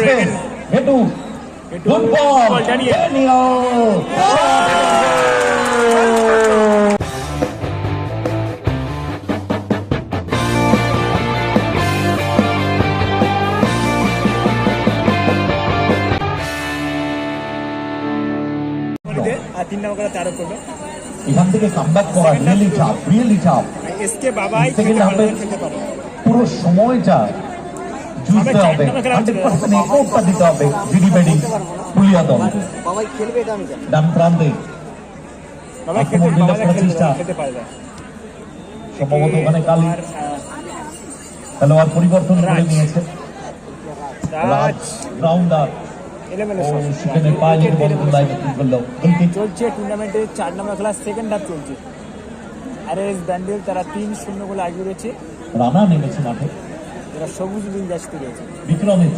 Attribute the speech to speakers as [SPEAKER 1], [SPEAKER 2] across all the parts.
[SPEAKER 1] আসবেন হেটু
[SPEAKER 2] হেটু,
[SPEAKER 1] গুড বল
[SPEAKER 2] বল, ড্যানিয়েল।
[SPEAKER 1] ড্যানিয়েল
[SPEAKER 2] আর তিন নম্বর করে তেরো করল
[SPEAKER 1] এখান থেকে কামব্যাক করা রিয়েলি চাপ রিয়েলি চাপ
[SPEAKER 2] এসকে বাবাই খেলতে পারবে।
[SPEAKER 1] পুরো সময়টা জুড়তে হবে। হান্ড্রেড পার্সেন্ট এফোর্টটা দিতে হবে জিডি বেডিং পুলিয়া দল।
[SPEAKER 3] বাবাই খেলবে এটা আমি জানি।
[SPEAKER 1] ডান প্রান্তে চেষ্টা। সম্ভবত ওখানে কালি
[SPEAKER 2] আর,
[SPEAKER 1] খেলোয়াড় পরিবর্তন করে নিয়েছে। রাজ। গ্রাউন্ডার। সেখানে বল লাইনে করল?
[SPEAKER 2] চলছে টুর্নামেন্টে চার নম্বর খেলা সেকেন্ড হাফ চলছে। আর এস ব্যান্ডেল তারা তিন শূন্য গোলে এগিয়ে রয়েছে।
[SPEAKER 1] রানা নেমেছে মাঠে।
[SPEAKER 2] এরা সবুজ
[SPEAKER 1] বিক্রমের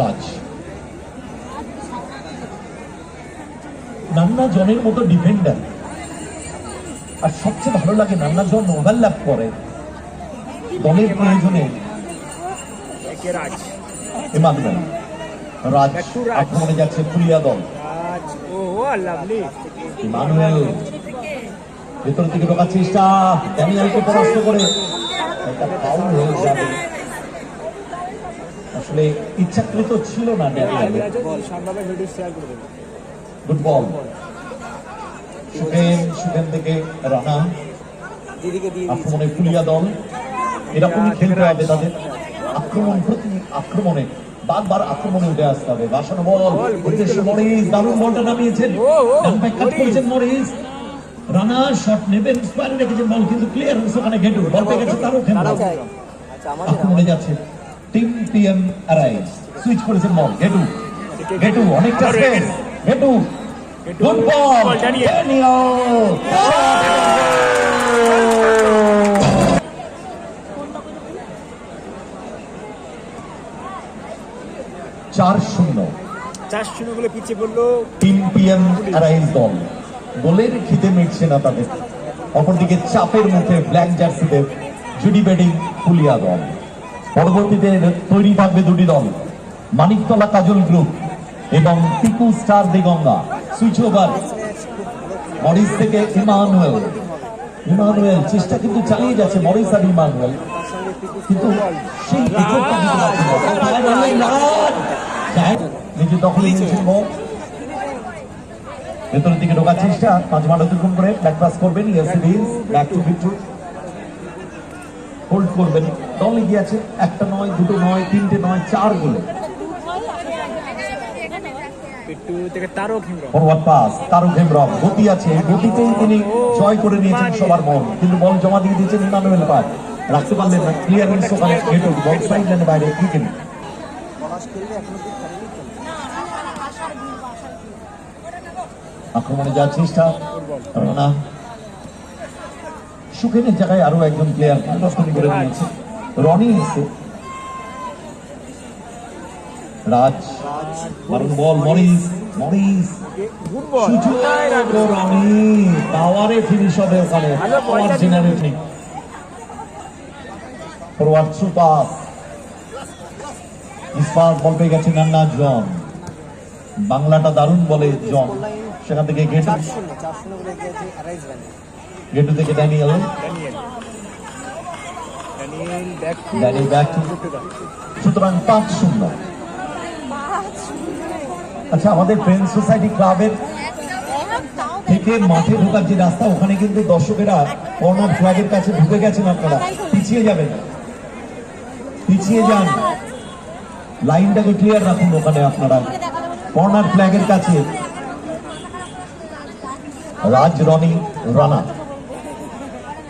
[SPEAKER 1] রাজ। নান্না জনের মতো ডিফেন্ডার আর সবচেয়ে ভালো লাগে নান্না জন ওভারল্যাপ করে দলের প্রয়োজনে।
[SPEAKER 2] রাজ।
[SPEAKER 1] ইমানুয়েল রাজ আক্রমণে যাচ্ছে পুলিয়া দল। ইমানুয়েল ভেতর দিকে ঢোকার চেষ্টা ড্যানিয়েলকে পরাস্ত করে একটা ফাউল হয়ে যাবে আসলে ইচ্ছাকৃত ছিল না Daniel good ball Sukhen Sukhen থেকে রানা। আক্রমণে পুলিয়া দল। এরকমই খেলতে হবে তাদের। আক্রমণ প্রতি আক্রমণে বারবার আক্রমণে উঠে আসতে হবে। বাসানো বল। মরিস দারুণ বলটা নামিয়েছেন। করেছেন মরিস রানা শট নেবেন স্কোয়ারে বল কিন্তু ক্লিয়ারেন্স ওখানে গেটু বল পেয়ে গেছে
[SPEAKER 3] আচ্ছা আমাদের
[SPEAKER 1] যাচ্ছে। টিম পিএম সুইচ করেছেন বল গেটু গেটু অনেকটা স্পেস গুড বল
[SPEAKER 2] বল,
[SPEAKER 1] চার শূন্য।
[SPEAKER 2] চার শূন্য। গোলে পিছিয়ে পড়ল
[SPEAKER 1] তিন পিএম অ্যারাইজ দল। গোলের খিদে মিটছে না তাদের। অপরদিকে চাপের মুখে ব্ল্যাক জার্সিতে জুডি বেডিং পুলিয়া দল। পরবর্তীতে তৈরি থাকবে দুটি দল মানিকতলা কাজল গ্রুপ এবং Tipu star Deganga switch over Morris থেকে ইমানুয়েল। ইমানুয়েল চেষ্টা কিন্তু চালিয়ে যাচ্ছে মরিস আর ইমানুয়েল। কিন্তু সেই নিজে দখলে নিয়েছেন বল ভেতরের দিকে ঢোকার চেষ্টা। পাঁচ মাঠ অতিক্রম করে ব্যাক পাস করবেন ইয়াসিডিস ব্যাক টু বিট্রু হোল্ড করবেন। দল এগিয়ে আছে একটা নয় দুটো নয় তিনটে নয় চার গোলে। ফরওয়ার্ড পাস তারুক গতি আছে গতিতেই তিনি জয় করে নিয়েছেন সবার মন। কিন্তু বল জমা দিয়ে দিয়েছেন ইমানুয়েল রাখতে পারলেন না ক্লিয়ারেন্স ওখানে গেটু বল সাইড লাইনে বাইরে
[SPEAKER 3] পলাশ খেলবে এখনও ঠিক খেলেনি
[SPEAKER 1] আক্রমণে যাওয়ার চেষ্টা রানা সুখেনের জায়গায় আরও একজন প্লেয়ার করে নিয়েছে রনি এসে রাজ বল, মরিস মরিস। গেছে বাংলাটা দারুণ বলে জন। সেখান থেকে গেটু গেটু থেকে ড্যানিয়েল
[SPEAKER 2] ড্যানিয়েল ব্যাক
[SPEAKER 1] সুতরাং পাঁচ শূন্য। আচ্ছা আমাদের ফ্রেন্ড সোসাইটি ক্লাবের থেকে মাঠে ঢোকার যে রাস্তা ওখানে কিন্তু দর্শকেরা কর্নার ফ্ল্যাগের কাছে ঢুকে গেছেন আপনারা। পিছিয়ে যাবেন। পিছিয়ে যান। লাইনটাকে ক্লিয়ার রাখুন ওখানে আপনারা। কর্নার ফ্ল্যাগের কাছে। রাজ রনি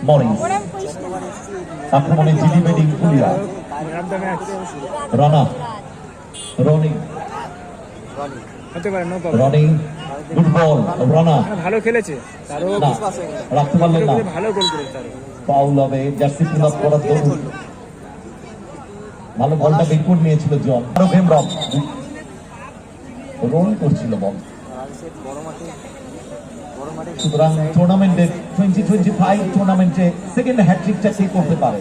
[SPEAKER 1] মরিস। আক্রমণে বেডিং পুলিয়া Rana Roni. Roni good ball Rana.
[SPEAKER 2] ভালো খেলেছে।
[SPEAKER 1] রাখতে পারলেন না।
[SPEAKER 2] ভালো গোল করেছে
[SPEAKER 1] পাউল হবে জার্সি পুল আপ করার ভালো বলটা বের করে নিয়েছিল জন। আরও ভেমরম। রোল করছিল বল
[SPEAKER 3] রাজশাহী বড় মাঠে বড় মাঠে
[SPEAKER 1] সুতরাং টুর্নামেন্টে টোয়েন্টি টোয়েন্টি ফাইভ টুর্নামেন্টে সেকেন্ড হ্যাট্রিকটা কে করতে পারে?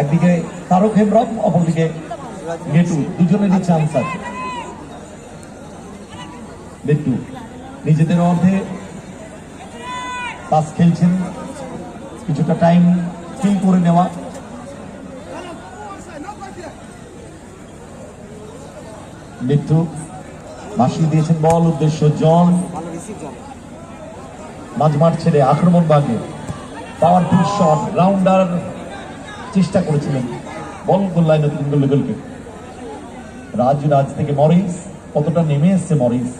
[SPEAKER 1] একদিকে তারক হেমব্রম, অপরদিকে গেটু। দুজনেরই চান্স আছে। গেটু, নিজেদের অর্ধে পাস খেলছেন। কিছুটা টাইম ফিল করে নেওয়া। লিট্টু ভাসিয়ে দিয়েছেন বল উদ্দেশ্য, জানে। মাঝমাঠ ছেড়ে আক্রমণ ভাগে পাওয়ারফুল শট, রাউন্ডার চেষ্টা করেছিলেন বল গোল্লায় নতুন গোল্লে গোলকে। রাজ রাজ থেকে মরিস, কতটা নেমে এসছে মরিস?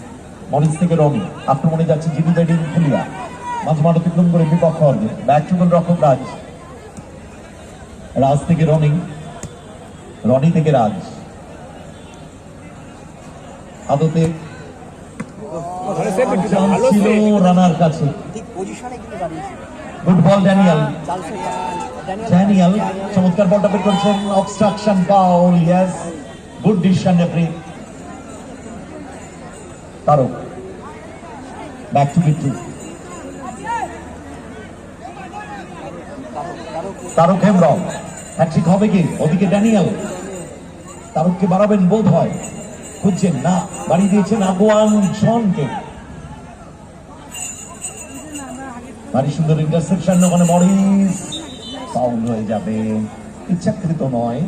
[SPEAKER 1] মরিস থেকে রনি, আক্রমণে যাচ্ছে জিবি বেডিং ফুলিয়া মাঝমাঠ অতিক্রম করে বিপক্ষ অর্ধে ব্যাক টু রক্ষক রাজ। রাজ থেকে রনি রনি থেকে রাজ। আদতে
[SPEAKER 2] ভালো সেভ
[SPEAKER 1] চান্স
[SPEAKER 2] ভালো
[SPEAKER 1] ছিল
[SPEAKER 2] সেভ
[SPEAKER 1] রানার কাছে
[SPEAKER 3] ঠিক পজিশনে কিন্তু দাঁড়িয়েছিল
[SPEAKER 1] গুড বল ড্যানিয়াল। ড্যানিয়াল চমৎকার বলটা বের করেছেন obstruction foul yes good decision referee Tarak. Back to Bittu Tarak Hembram. Hat trick হবে কি? ওদিকে ড্যানিয়াল। তারককে বাড়াবেন বোধ হয় খুঁজছেন না। বাড়ি দিয়েছেন আগুয়ান জনকে। সুন্দর ইন্টারসেপশন ওখানে মরিস। ফাউল হয়ে যাবে। ইচ্ছাকৃত নয়।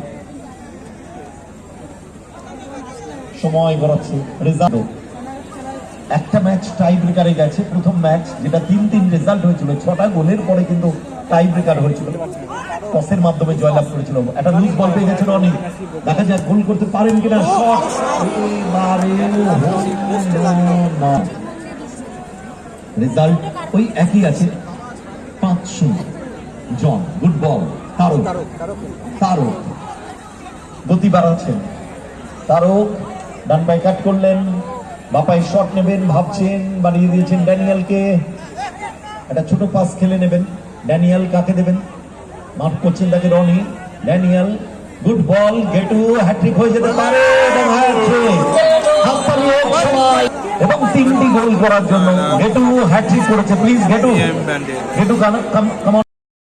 [SPEAKER 1] সময় গড়াচ্ছে। রেজাল্ট একটা ম্যাচ টাই ব্রেকারে গেছে। প্রথম ম্যাচ যেটা তিন তিন রেজাল্ট হয়েছিল। ছটা গোলের পরে কিন্তু টাই ব্রেকার হয়েছিল। টসের মাধ্যমে জয়লাভ করেছিল। একটা লুজ বল পেয়ে গেছিল অনেক দেখা যাক গোল করতে পারেন কিনা। শট। রেজাল্ট ওই একই আছে। পাঁচ শূন্য। John good ball Tarak.
[SPEAKER 3] Tarak.
[SPEAKER 1] গতি বাড়াচ্ছেন। তারক ডান পায়ে কাট করলেন। বাপাই শট নেবেন ভাবছেন বানিয়ে দিয়েছেন ড্যানিয়েলকে। একটা ছোট পাস খেলে নেবেন। ড্যানিয়েল কাকে দেবেন? মাঠ করছেন তাকে রনি? ড্যানিয়াল গুড বল গেটু হ্যাট্রিক হয়ে যেতে পারে এবং তিনটি গোল করার জন্য গেটু হ্যাট্রিক করেছে। প্লিজ গেটু। গেটু কাম কাম